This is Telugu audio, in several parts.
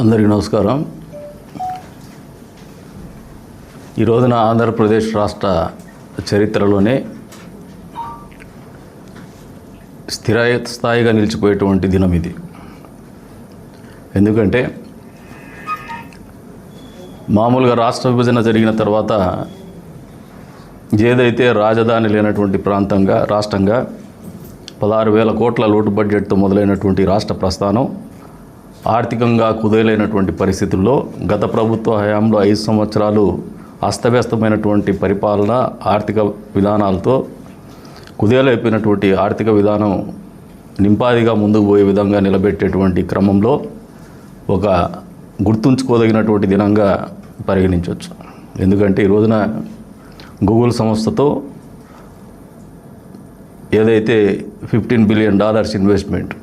అందరికీ నమస్కారం. ఈ రోజున ఆంధ్రప్రదేశ్ రాష్ట్ర చరిత్రలోనే స్థిర స్థాయిగా నిలిచిపోయేటువంటి దినం ఇది. ఎందుకంటే మామూలుగా రాష్ట్ర విభజన జరిగిన తర్వాత ఏదైతే రాజధాని లేనటువంటి ప్రాంతంగా రాష్ట్రంగా పదహారు వేల కోట్ల లోటు బడ్జెట్తో మొదలైనటువంటి రాష్ట్ర ప్రస్థానం ఆర్థికంగా కుదేలైనటువంటి పరిస్థితుల్లో గత ప్రభుత్వ హయాంలో ఐదు సంవత్సరాలు అస్తవ్యస్తమైనటువంటి పరిపాలన ఆర్థిక విధానాలతో కుదేలైపోయినటువంటి ఆర్థిక విధానం నింపాదిగా ముందుకు పోయే విధంగా నిలబెట్టేటువంటి క్రమంలో ఒక గుర్తుంచుకోదగినటువంటి దినంగా పరిగణించవచ్చు. ఎందుకంటే ఈ రోజున గూగుల్ సంస్థతో ఏదైతే ఫిఫ్టీన్ బిలియన్ డాలర్స్ ఇన్వెస్ట్మెంట్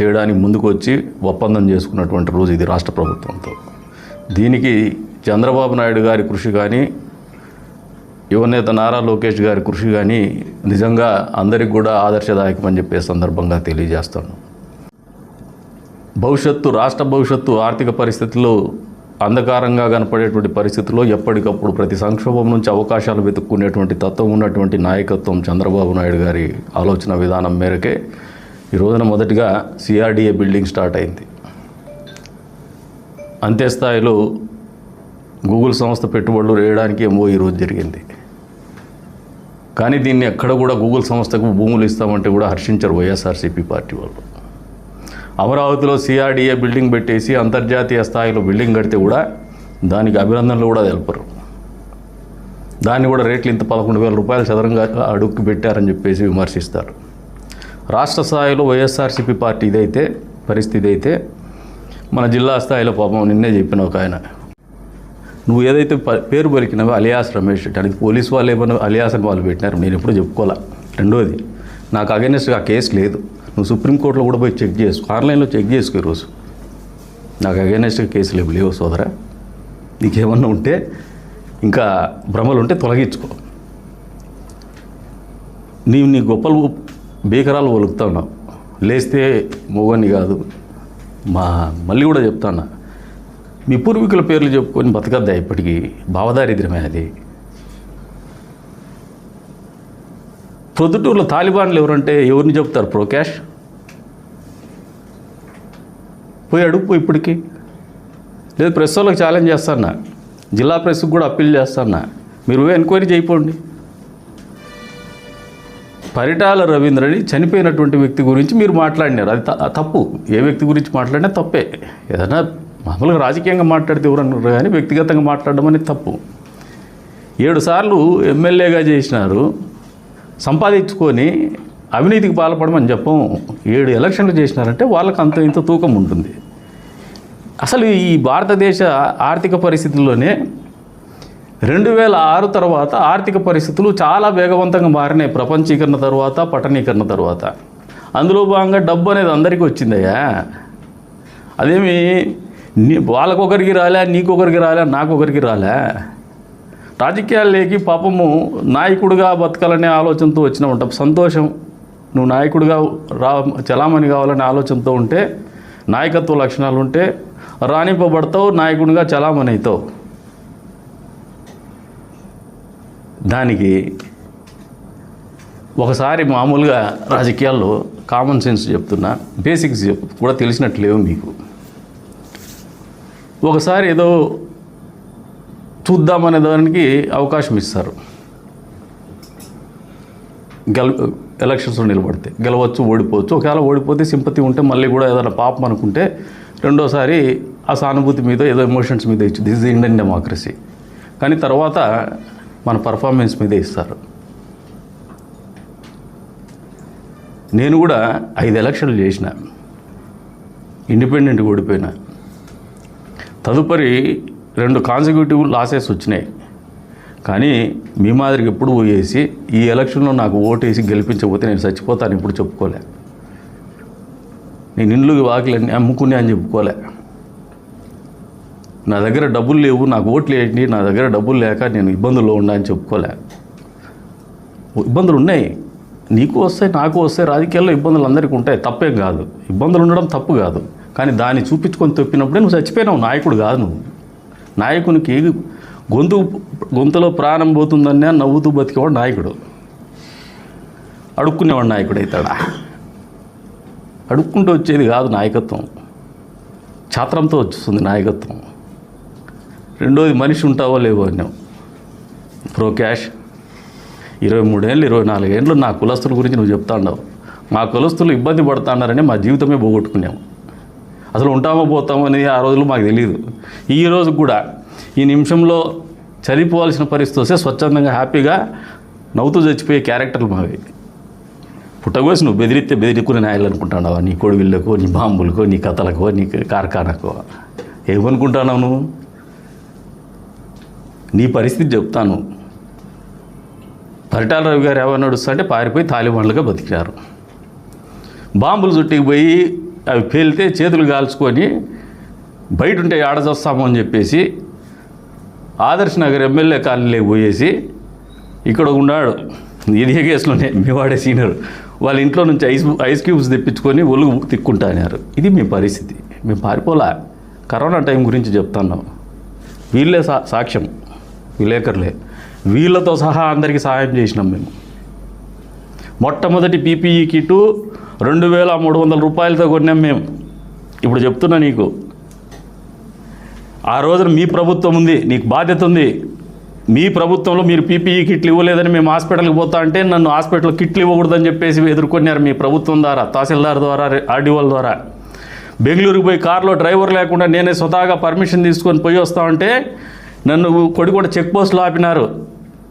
చేయడానికి ముందుకు వచ్చి ఒప్పందం చేసుకున్నటువంటి రోజు ఇది రాష్ట్ర ప్రభుత్వంతో. దీనికి చంద్రబాబు నాయుడు గారి కృషి కానీ యువనేత నారా లోకేష్ గారి కృషి కానీ నిజంగా అందరికి కూడా ఆదర్శదాయకం అని చెప్పే సందర్భంగా తెలియజేస్తాను. భవిష్యత్తు రాష్ట్ర భవిష్యత్తు ఆర్థిక పరిస్థితుల్లో అంధకారంగా కనపడేటువంటి పరిస్థితుల్లో ఎప్పటికప్పుడు ప్రతి సంక్షోభం నుంచి అవకాశాలు వెతుక్కునేటువంటి తత్వం ఉన్నటువంటి నాయకత్వం చంద్రబాబు నాయుడు గారి ఆలోచన విధానం మేరకే ఈ రోజున మొదటిగా సిఆర్డిఏ బిల్డింగ్ స్టార్ట్ అయింది. అంత్యస్థాయిలో గూగుల్ సంస్థ పెట్టుబడులు వేయడానికి ఏమో ఈరోజు జరిగింది. కానీ దీన్ని ఎక్కడ కూడా గూగుల్ సంస్థకు భూములు ఇస్తామంటే కూడా హర్షించరు వైఎస్ఆర్సీపీ పార్టీ వాళ్ళు. అమరావతిలో సిఆర్డిఏ బిల్డింగ్ పెట్టేసి అంతర్జాతీయ స్థాయిలో బిల్డింగ్ కడితే కూడా దానికి అభినందనలు కూడా తెలపరు. దాన్ని కూడా రేట్లు ఇంత పదకొండు వేల రూపాయలు చదరంగా అడుక్కి పెట్టారని చెప్పేసి విమర్శిస్తారు. రాష్ట్ర స్థాయిలో వైఎస్ఆర్సీపీ పార్టీ ఇదైతే పరిస్థితి అయితే మన జిల్లా స్థాయిలో పాపం నిన్నే చెప్పిన ఒక ఆయన. నువ్వు ఏదైతే పేరు పలికినావో అలియాస్ రమేష్ రెడ్డి అది పోలీస్ వాళ్ళు ఏమైనా అలియాస్ అని వాళ్ళు పెట్టినారు నేను ఎప్పుడు చెప్పుకోలే. రెండోది నాకు అగెన్స్ట్గా ఆ కేసు లేదు. నువ్వు సుప్రీంకోర్టులో కూడా పోయి చెక్ చేసుకో ఆన్లైన్లో చెక్ చేసుకో ఈరోజు నాకు అగెన్స్ట్గా కేసులు లేవు లేవు సోదరా. నీకేమన్నా ఉంటే ఇంకా భ్రమలు ఉంటే తొలగించుకో. నీవు నీ గొప్పలు బీకరాలు ఒలుకుతా ఉన్నాం. లేస్తే మొగని కాదు. మా మళ్ళీ కూడా చెప్తాను మీ పూర్వీకుల పేర్లు చెప్పుకొని బతకద్దా ఇప్పటికీ? భావదారిద్ర్యమే అది ప్రొద్దుటూరులో తాలిబాన్లు ఎవరంటే ఎవరిని చెప్తారు ప్రోకాష్? పోయి అడుగు ఇప్పటికీ. లేదు ప్రెస్ వాళ్ళకి ఛాలెంజ్ చేస్తానా జిల్లా ప్రెస్కి కూడా అప్పీల్ చేస్తానా మీరు ఎంక్వైరీ చేయిపోండి. పరిటాల రవీంద్రని చనిపోయినటువంటి వ్యక్తి గురించి మీరు మాట్లాడినారు. అది త- తప్పు. ఏ వ్యక్తి గురించి మాట్లాడినా తప్పే. ఏదైనా మామూలుగా రాజకీయంగా మాట్లాడితే ఎవరన్నారు కానీ వ్యక్తిగతంగా మాట్లాడడం అనేది తప్పు. ఏడు సార్లు ఎమ్మెల్యేగా చేసినారు. సంపాదించుకొని అవినీతికి పాల్పడమని చెప్పం. ఏడు ఎలక్షన్లు చేసినారంటే వాళ్ళకి అంత ఇంత తూకం ఉంటుంది. అసలు ఈ భారతదేశ ఆర్థిక పరిస్థితుల్లోనే రెండు వేల ఆరు తర్వాత ఆర్థిక పరిస్థితులు చాలా వేగవంతంగా మారినాయి. ప్రపంచీకరణ తర్వాత పట్టణీకరణ తర్వాత. అందులో భాగంగా డబ్బు అనేది అందరికీ వచ్చిందయ్యా. అదేమి నీ వాళ్ళకొకరికి రాలే నీకొకరికి రాలే నాకొకరికి రాలే. రాజకీయాల్లోకి పాపము నాయకుడిగా బతకాలనే ఆలోచనతో వచ్చిన ఉంటాం. సంతోషం నువ్వు నాయకుడిగా రా చలామణి కావాలనే ఆలోచనతో ఉంటే నాయకత్వ లక్షణాలు ఉంటే రాణింపబడతావు నాయకుడిగా చలామణి అవుతావు. దానికి ఒకసారి మామూలుగా రాజకీయాల్లో కామన్ సెన్స్ చెప్తున్నా బేసిక్స్ కూడా తెలిసినట్టు లేవు మీకు. ఒకసారి ఏదో చూద్దామనే దానికి అవకాశం ఇస్తారు. గెల ఎలక్షన్స్లో నిలబడితే గెలవచ్చు ఓడిపోవచ్చు. ఒకవేళ ఓడిపోతే సింపతి ఉంటే మళ్ళీ కూడా ఏదైనా పాపం అనుకుంటే రెండోసారి ఆ సానుభూతి మీద ఏదో ఎమోషన్స్ మీద ఇచ్చి దిస్ ఇండియన్ డెమోక్రసీ కానీ తర్వాత మన పర్ఫార్మెన్స్ మీదే ఇస్తారు. నేను కూడా ఐదు ఎలక్షన్లు చేసిన. ఇండిపెండెంట్ ఓడిపోయినా. తదుపరి రెండు కాన్సిక్యూటివ్ లాసెస్ వచ్చినాయి. కానీ మీ మాదిరికి ఎప్పుడు పోయేసి ఈ ఎలక్షన్లో నాకు ఓటేసి గెలిపించకపోతే నేను చచ్చిపోతాను ఇప్పుడు చెప్పుకోలే. నేను ఇండ్లు వాకిలన్నీ అమ్ముకునే అని చెప్పుకోలే. నా దగ్గర డబ్బులు లేవు నాకు ఓట్లు ఏంటి నా దగ్గర డబ్బులు లేక నేను ఇబ్బందుల్లో ఉన్నా అని చెప్పుకోలే. ఇబ్బందులు ఉన్నాయి. నీకు వస్తాయి నాకు వస్తాయి రాజకీయాల్లో ఇబ్బందులు అందరికీ ఉంటాయి. తప్పేం కాదు. ఇబ్బందులు ఉండడం తప్పు కాదు. కానీ దాన్ని చూపించుకొని తప్పినప్పుడే నువ్వు చచ్చిపోయినావు. నాయకుడు కాదు నువ్వు. నాయకునికి గొంతు గొంతులో ప్రాణం పోతుందనే నవ్వుతూ బతికేవాడు నాయకుడు. అడుక్కునేవాడు నాయకుడు అవుతాడా అడుక్కుంటూ వచ్చేది కాదు నాయకత్వం. ఛాత్రంతో వస్తుంది నాయకత్వం. రెండోది మనిషి ఉంటావో లేవో అన్నాం ప్రో క్యాష్. ఇరవై మూడేళ్ళు ఇరవై నాలుగేళ్ళు నా కులస్తుల గురించి నువ్వు చెప్తాండవు మా కులస్తులు ఇబ్బంది పడుతున్నారని మా జీవితమే పోగొట్టుకున్నాము అసలు ఉంటామో పోతామో అనేది ఆ రోజులు మాకు తెలియదు ఈ రోజు కూడా ఈ నిమిషంలో చనిపోవాల్సిన పరిస్థితి వస్తే స్వచ్ఛందంగా హ్యాపీగా నవ్వుతూ చచ్చిపోయే క్యారెక్టర్లు మావి. పుట్టగోసి నువ్వు బెదిరిస్తే బెదిరికునే న్యాయాలు అనుకుంటున్నావా? నీ కొడువిళ్ళకో నీ బాంబులకో నీ కథలకో నీ కార్ఖానకో. ఏమనుకుంటున్నావు నువ్వు? నీ పరిస్థితి చెప్తాను. పరిటాల రవి గారు ఏమన్నా నడుస్తుంటే పారిపోయి తాలిబాన్లుగా బతికారు. బాంబులు చుట్టికి పోయి అవి పేలితే చేతులు కాల్చుకొని బయట ఉంటే ఆడజొస్తాము అని చెప్పేసి ఆదర్శ్ నగర్ ఎమ్మెల్యే కాలనీలోకి పోయేసి ఇక్కడ ఉన్నాడు. ఇదే కేసులోనే మీవాడే సీనియర్. వాళ్ళ ఇంట్లో నుంచి ఐస్ ఐస్ క్యూబ్స్ తెప్పించుకొని ఒళ్ళు తిక్కుంటాన్నారు ఇది మీ పరిస్థితి. మేము పారిపోలా. కరోనా టైం గురించి చెప్తున్నాం వీళ్ళే సా సాక్ష్యం. విలేకరులే. వీళ్ళతో సహా అందరికీ సహాయం చేసినాం మేము. మొట్టమొదటి పీపీఈ కిటు రెండు వేల మూడు వందల రూపాయలతో కొన్నాం మేము. ఇప్పుడు చెప్తున్నా నీకు. ఆ రోజున మీ ప్రభుత్వం ఉంది నీకు బాధ్యత ఉంది. మీ ప్రభుత్వంలో మీరు పీపీఈ కిట్లు ఇవ్వలేదని మేము హాస్పిటల్కి పోతా అంటే నన్ను హాస్పిటల్ కిట్లు ఇవ్వకూడదని చెప్పేసి ఎదుర్కొన్నారు మీ ప్రభుత్వం ద్వారా తహసీల్దార్ ద్వారా ఆర్డీఓల ద్వారా. బెంగళూరుకు పోయి కారులో డ్రైవర్ లేకుండా నేనే స్వతహాగా పర్మిషన్ తీసుకొని పోయి వస్తా ఉంటే నన్ను కొడిగూడ చెక్ పోస్టులు ఆపినారు.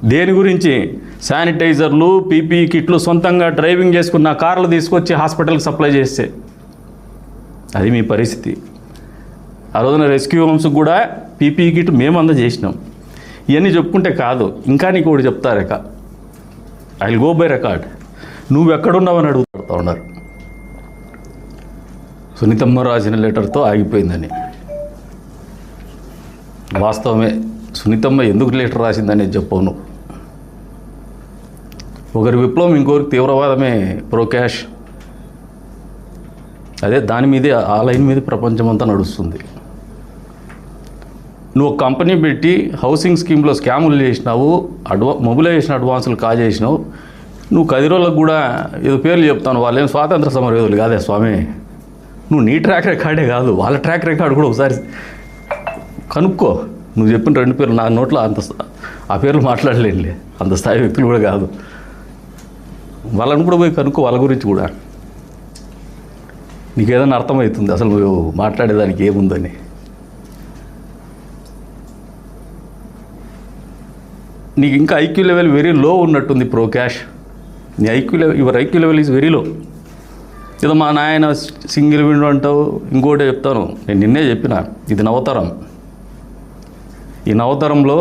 దేని గురించి? శానిటైజర్లు పీపీ కిట్లు సొంతంగా డ్రైవింగ్ చేసుకున్న కార్లు తీసుకొచ్చి హాస్పిటల్కి సప్లై చేస్తే. అది మీ పరిస్థితి. ఆ రోజున రెస్క్యూ హోమ్స్కి కూడా పీపీ కిట్ మేము అందజేసినాం. ఇవన్నీ చెప్పుకుంటే కాదు ఇంకా నీకు ఒకటి చెప్తారక ఐ గో బై రికార్డ్. నువ్వు ఎక్కడున్నావని అడుగుతా ఉన్నారు. సునీతమ్మ రాసిన లెటర్తో ఆగిపోయిందని. వాస్తవమే సునీతమ్మ ఎందుకు లెటర్ రాసిందనే చెప్పవు ఒకరి విప్లవం ఇంకొకరికి తీవ్రవాదమే ప్రోకాష్. అదే దాని మీదే ఆ లైన్ మీద ప్రపంచం అంతా నడుస్తుంది. నువ్వు కంపెనీ పెట్టి హౌసింగ్ స్కీమ్లో స్కాములు చేసినావు అడ్వా మొబిలైజేషన్ అడ్వాన్సులు కాజేసినావు. నువ్వు కది రోజులకు కూడా ఏదో పేర్లు చెప్తాను వాళ్ళు ఏం స్వాతంత్ర సమరయోధులు కాదే స్వామి. నువ్వు నీ ట్రాక్ రికార్డే కాదు వాళ్ళ ట్రాక్ రికార్డు కూడా ఒకసారి కనుక్కో. నువ్వు చెప్పిన రెండు పేర్లు నా నోట్లో అంత ఆ పేర్లు మాట్లాడలేనులే. అంత స్థాయి వ్యక్తులు కూడా కాదు. వాళ్ళని కూడా పోయి కనుక్కో వాళ్ళ గురించి కూడా. నీకేదైనా అర్థమవుతుంది అసలు నువ్వు మాట్లాడేదానికి ఏముందని. నీకు ఇంకా ఐక్యూ లెవెల్ వెరీ లో ఉన్నట్టుంది ప్రో క్యాష్. నీ IQ level your IQ level is very low. ఏదో మా నాయన సింగిల్ విండో అంటావు ఇంకోటే చెప్తాను. నేను నిన్నే చెప్పిన ఇది నవతరం. ఈ నవతరంలో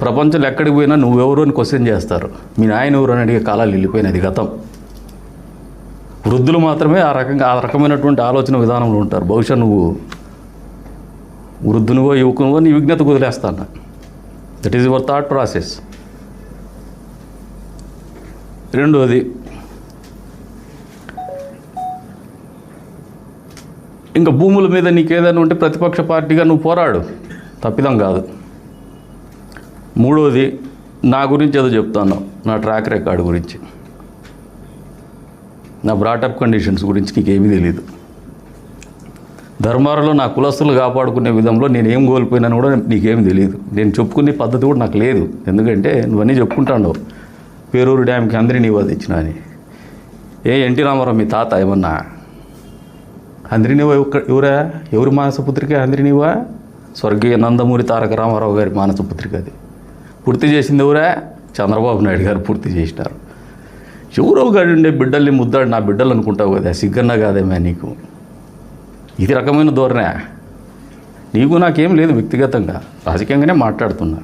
ప్రపంచంలో ఎక్కడికి పోయినా నువ్వెవరు అని క్వశ్చన్ చేస్తారు. మీ నాయన ఎవరు అని అడిగే కాలాలు వెళ్ళిపోయినది గతం. వృద్ధులు మాత్రమే ఆ రకంగా ఆ రకమైనటువంటి ఆలోచన విధానంలో ఉంటారు. బహుశా నువ్వు వృద్ధునివో యువకునివో నీ విజ్ఞత వదిలేస్తాను. That is your thought process రెండోది ఇంకా భూముల మీద నీకు ఏదైనా ఉంటే ప్రతిపక్ష పార్టీగా నువ్వు పోరాడు. తప్పిదం కాదు. మూడోది నా గురించి ఏదో చెప్తాను నా ట్రాక్ రికార్డు గురించి. నా బ్రాటప్ కండిషన్స్ గురించి నీకు ఏమీ తెలియదు ధర్మారంలో నా కులస్తులు కాపాడుకునే విధంలో నేను ఏం కోల్పోయినాను కూడా నీకేం తెలియదు నేను చెప్పుకునే పద్ధతి కూడా నాకు లేదు. ఎందుకంటే నువ్వన్నీ చెప్పుకుంటాను పేరూరు డ్యామ్కి అందరినీ నీవా తెచ్చినా అని. ఏ ఎన్టీ రామారావు మీ తాత ఏమన్నా? అంద్రినివా ఎవరా? ఎవరి మానసపుత్రిక అందరినీవా స్వర్గీయ నందమూరి తారక రామారావు గారి మానస పత్రిక అది. పూర్తి చేసింది ఎవరే? చంద్రబాబు నాయుడు గారు పూర్తి చేసినారు. ఎవరో గాడు ఉండే బిడ్డల్ని ముద్దాడు నా బిడ్డలు అనుకుంటావు కదా సిగ్గన్నా కాదేమే నీకు? ఇది రకమైన ధోరణే. నీకు నాకేం లేదు వ్యక్తిగతంగా రాజకీయంగానే మాట్లాడుతున్నా.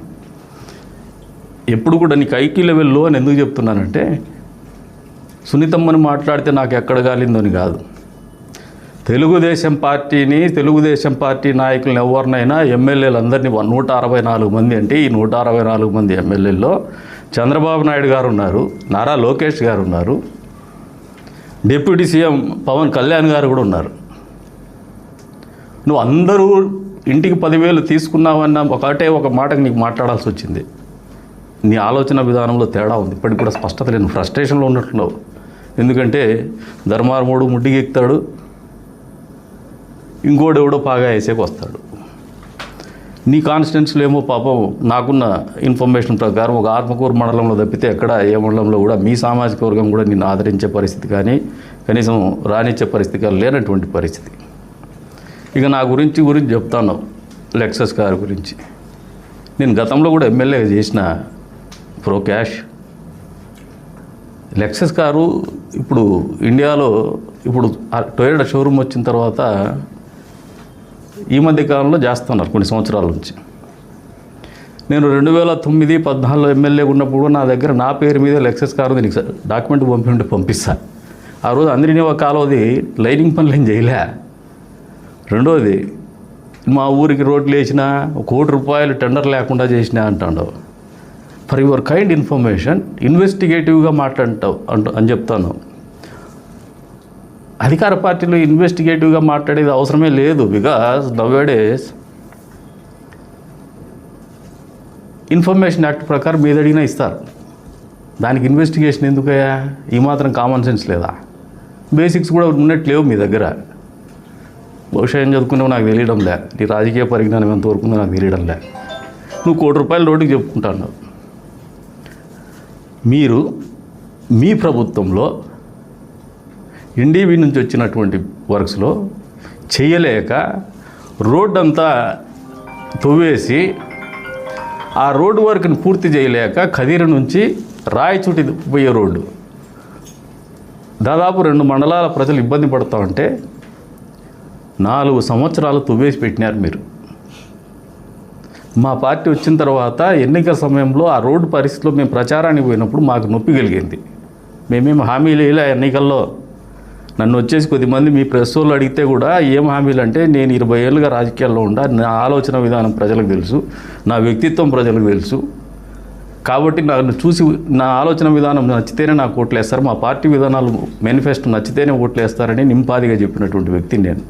ఎప్పుడు కూడా నీకు ఐక్యూ లెవెల్లో అని ఎందుకు చెప్తున్నానంటే సునీతమ్మని మాట్లాడితే నాకు ఎక్కడ గాలిందని కాదు. తెలుగుదేశం పార్టీని తెలుగుదేశం పార్టీ నాయకులను ఎవరినైనా ఎమ్మెల్యేలు అందరినీ నూట అరవై నాలుగు మంది అంటే ఈ నూట అరవై నాలుగు మంది ఎమ్మెల్యేల్లో చంద్రబాబు నాయుడు గారు ఉన్నారు నారా లోకేష్ గారు ఉన్నారు డిప్యూటీ సీఎం పవన్ కళ్యాణ్ గారు కూడా ఉన్నారు. నువ్వు అందరూ ఇంటికి పదివేలు తీసుకున్నావన్న ఒకటే ఒక మాటకు నీకు మాట్లాడాల్సి వచ్చింది. నీ ఆలోచన విధానంలో తేడా ఉంది. ఇప్పటికి కూడా స్పష్టత లేదు. ఫ్రస్ట్రేషన్లో ఉన్నట్లున్నావు ఎందుకంటే ధర్మారముడు ముడ్డికి ఎక్కుతాడు ఇంకోడెవడో పాగా వేసేకి వస్తాడు. నీ కాన్స్టిట్యున్సీలో ఏమో పాపం నాకున్న ఇన్ఫర్మేషన్ ప్రకారం ఒక ఆత్మకూరు మండలంలో తప్పితే ఎక్కడ ఏ మండలంలో కూడా మీ సామాజిక వర్గం కూడా నిన్ను ఆదరించే పరిస్థితి కానీ కనీసం రానిచ్చే పరిస్థితి కానీ లేనటువంటి పరిస్థితి. ఇక నా గురించి గురించి చెప్తాను లెక్సస్ గారి గురించి. నేను గతంలో కూడా ఎమ్మెల్యే చేసిన ప్రో క్యాష్. లెక్సస్ కారు ఇప్పుడు ఇండియాలో ఇప్పుడు టొయోటా షోరూమ్ వచ్చిన తర్వాత ఈ మధ్య కాలంలో చేస్తున్నారు కొన్ని సంవత్సరాల నుంచి. నేను రెండు వేల తొమ్మిది పద్నాలుగులో ఎమ్మెల్యే ఉన్నప్పుడు నా దగ్గర నా పేరు మీద లెక్సెస్ కారు ఉంది నీకు సార్ డాక్యుమెంట్ పంపింటే పంపిస్తా. ఆ రోజు అందరినీ ఒక కాలువది లైనింగ్ పనులు ఏం చేయలే. రెండోది మా ఊరికి రోడ్లు వేసిన కోటి రూపాయలు టెండర్ లేకుండా చేసిన అంటాడు. ఫర్ యువర్ కైండ్ ఇన్ఫర్మేషన్ ఇన్వెస్టిగేటివ్గా మాట్లాడతావు అంటూ అని చెప్తాను. అధికార పార్టీలో ఇన్వెస్టిగేటివ్గా మాట్లాడేది అవసరమే లేదు బికాస్ నవేడేస్ ఇన్ఫర్మేషన్ యాక్ట్ ప్రకారం మీద అడిగినా ఇస్తారు. దానికి ఇన్వెస్టిగేషన్ ఎందుకయ్యా? ఈ మాత్రం కామన్ సెన్స్ లేదా? బేసిక్స్ కూడా ఉన్నట్టు లేవు మీ దగ్గర. బహుశా ఏం చదువుకున్నావు నాకు తెలియడం లే. నీ రాజకీయ పరిజ్ఞానం ఎంతవరకు ఉందో నాకు తెలియడం లే. నువ్వు కోటి రూపాయలు రోడ్డుకి చెప్పుకుంటాను. మీరు మీ ప్రభుత్వంలో ఎన్డీవీ నుంచి వచ్చినటువంటి వర్క్స్లో చేయలేక రోడ్ అంతా తవ్వేసి ఆ రోడ్డు వర్క్ని పూర్తి చేయలేక కదిరి నుంచి రాయచూటి పోయే రోడ్డు. దాదాపు రెండు మండలాల ప్రజలు ఇబ్బంది పడుతూ ఉంటే నాలుగు సంవత్సరాలు తువ్వేసి పెట్టినారు మీరు. మా పార్టీ వచ్చిన తర్వాత ఎన్నికల సమయంలో ఆ రోడ్డు పరిస్థితిలో మేము ప్రచారానికి పోయినప్పుడు మాకు నొప్పి కలిగింది. మేమేం హామీలు వేయలే ఎన్నికల్లో. నన్ను వచ్చేసి కొద్దిమంది మీ ప్రెస్ వాళ్ళు అడిగితే కూడా ఏం హామీలు అంటే నేను ఇరవై ఏళ్ళుగా రాజకీయాల్లో ఉండా నా ఆలోచన విధానం ప్రజలకు తెలుసు నా వ్యక్తిత్వం ప్రజలకు తెలుసు. కాబట్టి నన్ను చూసి నా ఆలోచన విధానం నచ్చితేనే నాకు ఓట్లు వేస్తారు మా పార్టీ విధానాలు మేనిఫెస్టో నచ్చితేనే ఓట్లు వేస్తారని నింపాదిగా చెప్పినటువంటి వ్యక్తిని నేను.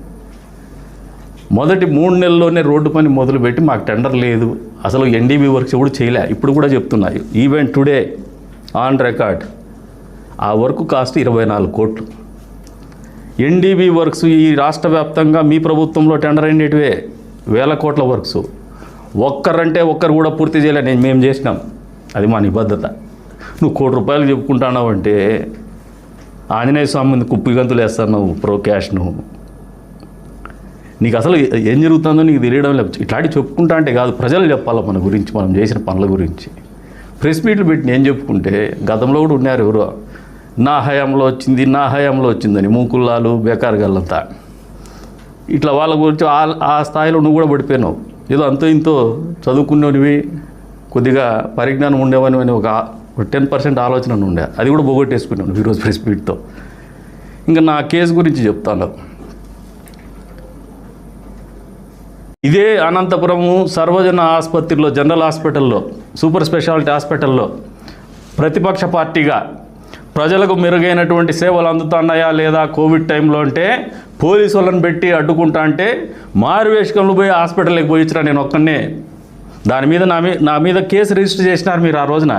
మొదటి మూడు నెలల్లోనే రోడ్డు పని మొదలుపెట్టి మాకు టెండర్ లేదు. అసలు ఎన్డీబీ వర్క్స్ ఎవడు చేయలే. ఇప్పుడు కూడా చెప్తున్నాయి. Even today on record. ఆ వర్క్ కాస్ట్ ఇరవై నాలుగు కోట్లు. ఎన్డీబీ వర్క్స్ ఈ రాష్ట్ర వ్యాప్తంగా మీ ప్రభుత్వంలో టెండర్ అయినటివే వేల కోట్ల వర్క్స్. ఒక్కరంటే ఒక్కరు కూడా పూర్తి చేయలే. నేను మేము చేసినాం. అది మా నిబద్ధత. నువ్వు కోటి రూపాయలు చెప్పుకుంటున్నావు అంటే ఆంజనేయ స్వామి కుప్పి గంతులు వేస్తాను ప్రో క్యాష్ నువ్వు. నీకు అసలు ఏం జరుగుతుందో నీకు తెలియడం లేదు. ఇట్లాంటి చెప్పుకుంటా అంటే కాదు. ప్రజలు చెప్పాలి మన గురించి మనం చేసిన పనుల గురించి. ప్రెస్ మీట్లు పెట్టి నేను చెప్పుకుంటే గతంలో కూడా ఉన్నారు ఎవరో. నా హయాంలో వచ్చింది నా హయాంలో వచ్చిందని మూకుల్లాలు బేకార్ గల్లంతా ఇట్లా వాళ్ళ గురించి ఆ- ఆ స్థాయిలో నువ్వు కూడా పడిపోయినావు. ఏదో అంతో ఇంతో చదువుకునేవి కొద్దిగా పరిజ్ఞానం ఉండేవని అని ఒక టెన్ పర్సెంట్ ఆలోచన ఉండే. అది కూడా పోగొట్టేసుకున్నాను ఈరోజు ప్రెస్ మీట్తో. ఇంకా నా కేసు గురించి చెప్తాను. ఇదే అనంతపురము సర్వజన ఆసుపత్రిలో జనరల్ హాస్పిటల్లో సూపర్ స్పెషాలిటీ హాస్పిటల్లో ప్రతిపక్ష పార్టీగా ప్రజలకు మెరుగైనటువంటి సేవలు అందుతున్నాయా లేదా కోవిడ్ టైంలో అంటే పోలీసు వాళ్ళని పెట్టి అడ్డుకుంటా అంటే మారువేషకంలో పోయి హాస్పిటల్కి పోయించరా నేను ఒక్కనే దాని మీద నా మీ నా మీద కేసు రిజిస్టర్ చేసినారు మీరు ఆ రోజున.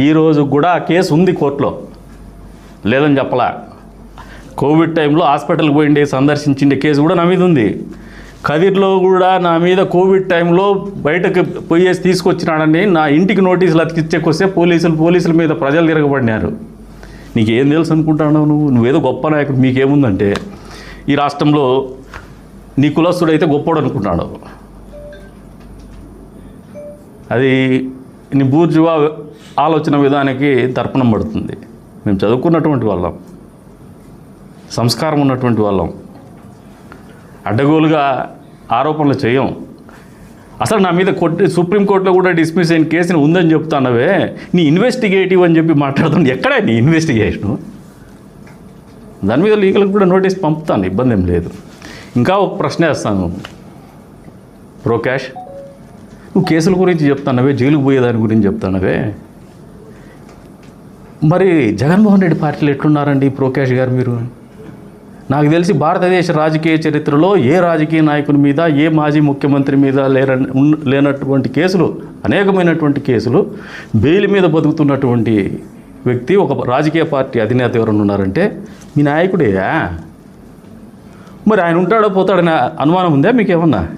ఈరోజు కూడా ఆ కేసు ఉంది కోర్టులో. లేదని చెప్పలా. కోవిడ్ టైంలో హాస్పిటల్కి పోయిండే సందర్శించిండే కేసు కూడా నా మీద ఉంది. కదిర్లో కూడా నా మీద కోవిడ్ టైంలో బయటకు పోయేసి తీసుకొచ్చినాడని నా ఇంటికి నోటీసులు అతికిచ్చేకొస్తే పోలీసులు పోలీసుల మీద ప్రజలు తిరగబడినారు. నీకు ఏం తెలుసు అనుకుంటున్నావు నువ్వు? నువ్వేదో గొప్ప నాయకుడు మీకేముందంటే ఈ రాష్ట్రంలో నీ కులస్తుడైతే గొప్పోడు అనుకుంటున్నాడు. అది నీ బూర్జువా ఆలోచన విధానానికి తర్పణం పడుతుంది. మేము చదువుకున్నటువంటి వాళ్ళం. సంస్కారం ఉన్నటువంటి వాళ్ళం. అడ్డగోలుగా ఆరోపణలు చేయం. అసలు నా మీద కొట్టి సుప్రీంకోర్టులో కూడా డిస్మిస్ అయిన కేసుని ఉందని చెప్తానవే. నీ ఇన్వెస్టిగేటివ్ అని చెప్పి మాట్లాడుతుంది ఎక్కడ నీ ఇన్వెస్టిగేషను దాని మీద లీగల్కి కూడా నోటీస్ పంపుతాను ఇబ్బంది ఏం లేదు. ఇంకా ఒక ప్రశ్న వేస్తాను. ప్రో క్యాష్ నువ్వు కేసుల గురించి చెప్తానవే జైలుకు పోయేదాని గురించి చెప్తానవే. మరి జగన్మోహన్ రెడ్డి పార్టీలు ఎట్లున్నారండి ప్రోకాష్ గారు మీరు? నాకు తెలిసి భారతదేశ రాజకీయ చరిత్రలో ఏ రాజకీయ నాయకుని మీద ఏ మాజీ ముఖ్యమంత్రి మీద లేర లేనటువంటి కేసులు అనేకమైనటువంటి కేసులు బెయిల్ మీద బతుకుతున్నటువంటి వ్యక్తి ఒక రాజకీయ పార్టీ అధినేత ఎవరైనా ఉన్నారంటే మీ నాయకుడేయా? మరి ఆయన ఉంటాడో పోతాడనే అనుమానం ఉందా మీకేమన్నా?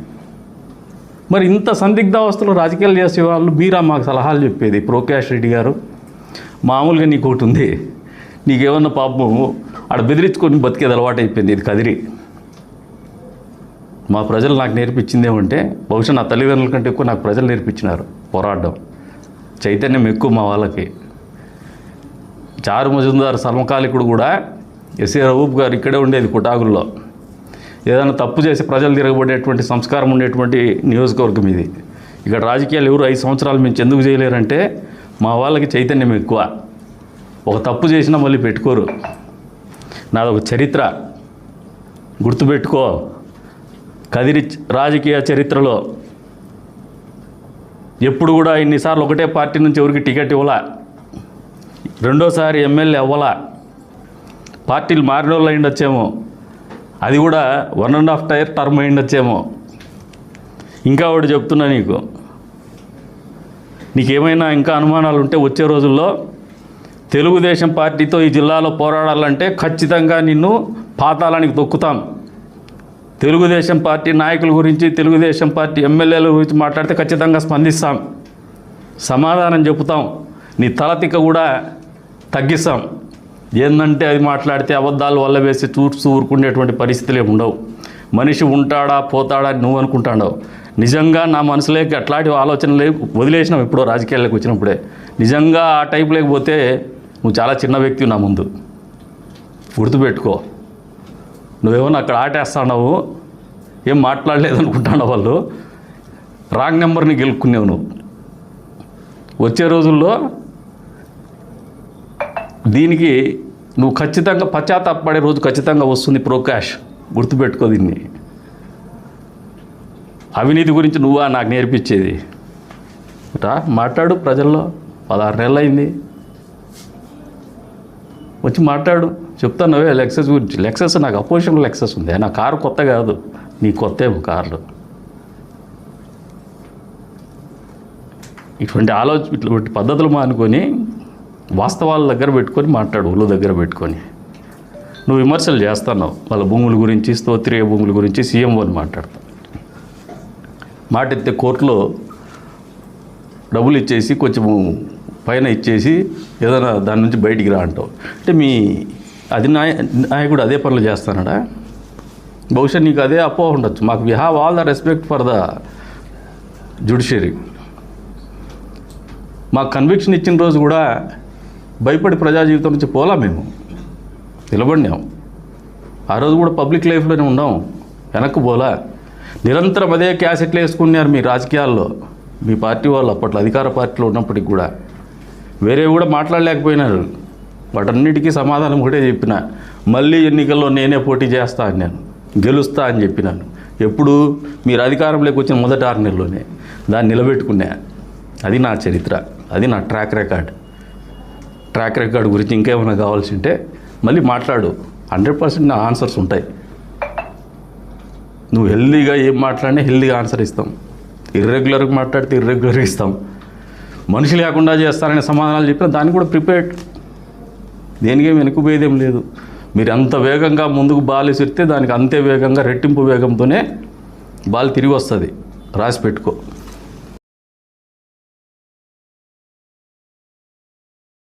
మరి ఇంత సందిగ్ధావస్థలో రాజకీయాలు చేసే వాళ్ళు మీరా మాకు సలహాలు చెప్పేది? ప్రోకాష్ రెడ్డి గారు మామూలుగా నీకు ఒకటి ఉంది. నీకేమన్నా పాపము ఆడ బెదిరించుకొని బతికేది అలవాటు అయిపోయింది ఇది కదిరి. మా ప్రజలు నాకు నేర్పించింది ఏమంటే బహుశా నా తల్లిదండ్రుల కంటే ఎక్కువ నాకు ప్రజలు నేర్పించినారు పోరాడడం చైతన్యం ఎక్కువ మా వాళ్ళకి. చారు మజుందార్ సమకాలికుడు కూడా ఎస్ఏ రవూప్ గారు ఇక్కడే ఉండేది కుటాగుల్లో. ఏదైనా తప్పు చేసి ప్రజలు తిరగబడేటువంటి సంస్కారం ఉండేటువంటి నియోజకవర్గం ఇది. ఇక్కడ రాజకీయాలు ఎవరు ఐదు సంవత్సరాలు మించి ఎందుకు చేయలేరంటే మా వాళ్ళకి చైతన్యం ఎక్కువ. ఒక తప్పు చేసినా మళ్ళీ పెట్టుకోరు. నాది ఒక చరిత్ర. గుర్తుపెట్టుకో. కదిరి రాజకీయ చరిత్రలో ఎప్పుడు కూడా ఇన్నిసార్లు ఒకటే పార్టీ నుంచి ఎవరికి టికెట్ ఇవ్వలా. రెండోసారి ఎమ్మెల్యే అవ్వలా. పార్టీలు మారిన వాళ్ళు అయిండొచ్చేమో అది కూడా one and half year term అయిండొచ్చేమో ఇంకా ఒకటి చెప్తున్నా నీకు. నీకేమైనా ఇంకా అనుమానాలు ఉంటే వచ్చే రోజుల్లో తెలుగుదేశం పార్టీతో ఈ జిల్లాలో పోరాడాలంటే ఖచ్చితంగా నిన్ను పాతాళానికి తొక్కుతాం. తెలుగుదేశం పార్టీ నాయకుల గురించి తెలుగుదేశం పార్టీ ఎమ్మెల్యేల గురించి మాట్లాడితే ఖచ్చితంగా స్పందిస్తాం. సమాధానం చెబుతాం. నీ తలతిక్క కూడా తగ్గిస్తాం. ఏందంటే అది మాట్లాడితే అబద్ధాలు వల్ల వేసి చూస్తూ ఊరుకునేటువంటి పరిస్థితులు ఏమి ఉండవు. మనిషి ఉంటాడా పోతాడా నువ్వు అనుకుంటాడావు. నిజంగా నా మనసులోకి అట్లాంటి ఆలోచనలు వదిలేసినాం ఎప్పుడో రాజకీయాల్లోకి వచ్చినప్పుడే. నిజంగా ఆ టైప్ లేకపోతే నువ్వు చాలా చిన్న వ్యక్తి నా ముందు. గుర్తుపెట్టుకో. నువ్వేమన్నా అక్కడ ఆటేస్తున్నావు? ఏం మాట్లాడలేదు అనుకుంటున్నావు వాళ్ళు? రాంగ్ నెంబర్ని గెలుక్కునేవు నువ్వు. వచ్చే రోజుల్లో దీనికి నువ్వు ఖచ్చితంగా పశ్చాత్తాపడే రోజు ఖచ్చితంగా వస్తుంది ప్రోకాష్. గుర్తుపెట్టుకో దీన్ని. అవినీతి గురించి నువ్వా నాకు నేర్పించేది? మాట్లాడు ప్రజల్లో. పదహారు నెలలు అయింది వచ్చి మాట్లాడు. చెప్తాను నువ్వే లెక్సెస్ గురించి. లెక్సెస్ నాకు అపోజిషన్ లెక్సెస్ ఉంది. నా కారు కొత్త కాదు. నీ కొత్త ఏమో కార్లు. ఇటువంటి ఆలోచన ఇటువంటి పద్ధతులు మానుకొని వాస్తవాల దగ్గర పెట్టుకొని మాట్లాడు ఒళ్ళు దగ్గర పెట్టుకొని. నువ్వు విమర్శలు చేస్తున్నావు. వాళ్ళ భూముల గురించి స్తోత్రీయ భూముల గురించి సీఎంఓని మాట్లాడతావు మాట ఎత్తే కోర్టులో డబ్బులు ఇచ్చేసి కొంచెం పైన ఇచ్చేసి ఏదైనా దాని నుంచి బయటికి రా అంటావు. అంటే మీ అది నాయ నాయకుడు అదే పనులు చేస్తానడా బహుశా నీకు అదే అపోహ ఉండొచ్చు. మాకు we have all the respect for the judiciary మాకు కన్విక్షన్ ఇచ్చిన రోజు కూడా భయపడి ప్రజా జీవితం నుంచి పోలా మేము. నిలబడినాం ఆ రోజు కూడా పబ్లిక్ లైఫ్లోనే ఉన్నాం. వెనక్కి పోలా. నిరంతరం అదే క్యాసెట్లు వేసుకున్నారు మీ రాజకీయాల్లో. మీ పార్టీ వాళ్ళు అప్పట్లో అధికార పార్టీలో ఉన్నప్పటికి కూడా. వేరే కూడా మాట్లాడలేకపోయినారు. వాటన్నిటికీ సమాధానం ఒకటే చెప్పిన. మళ్ళీ ఎన్నికల్లో నేనే పోటీ చేస్తా అని నేను గెలుస్తా అని చెప్పినాను. ఎప్పుడు మీరు అధికారంలోకి వచ్చిన మొదటి ఆరు నెలలోనే దాన్ని నిలబెట్టుకున్నా. అది నా చరిత్ర. అది నా ట్రాక్ రికార్డ్. ట్రాక్ రికార్డ్ గురించి ఇంకేమైనా కావాల్సి ఉంటే మళ్ళీ మాట్లాడు. హండ్రెడ్ పర్సెంట్ నా ఆన్సర్స్ ఉంటాయి. నువ్వు హెల్దీగా ఏం మాట్లాడినా హెల్దీగా ఆన్సర్ ఇస్తాం. ఇర్రెగ్యులర్గా మాట్లాడితే ఇర్రెగ్యులర్గా ఇస్తాం. మనిషి లేకుండా చేస్తారనే సమాధానాలు చెప్పిన దానికి కూడా ప్రిపేర్డ్ దేనికేం వెనుకపోయేదేం లేదు. మీరు ఎంత వేగంగా ముందుకు బాల్ విసిరితే దానికి అంతే వేగంగా రెట్టింపు వేగంతోనే బాల్ తిరిగి వస్తుంది. రాసి పెట్టుకో.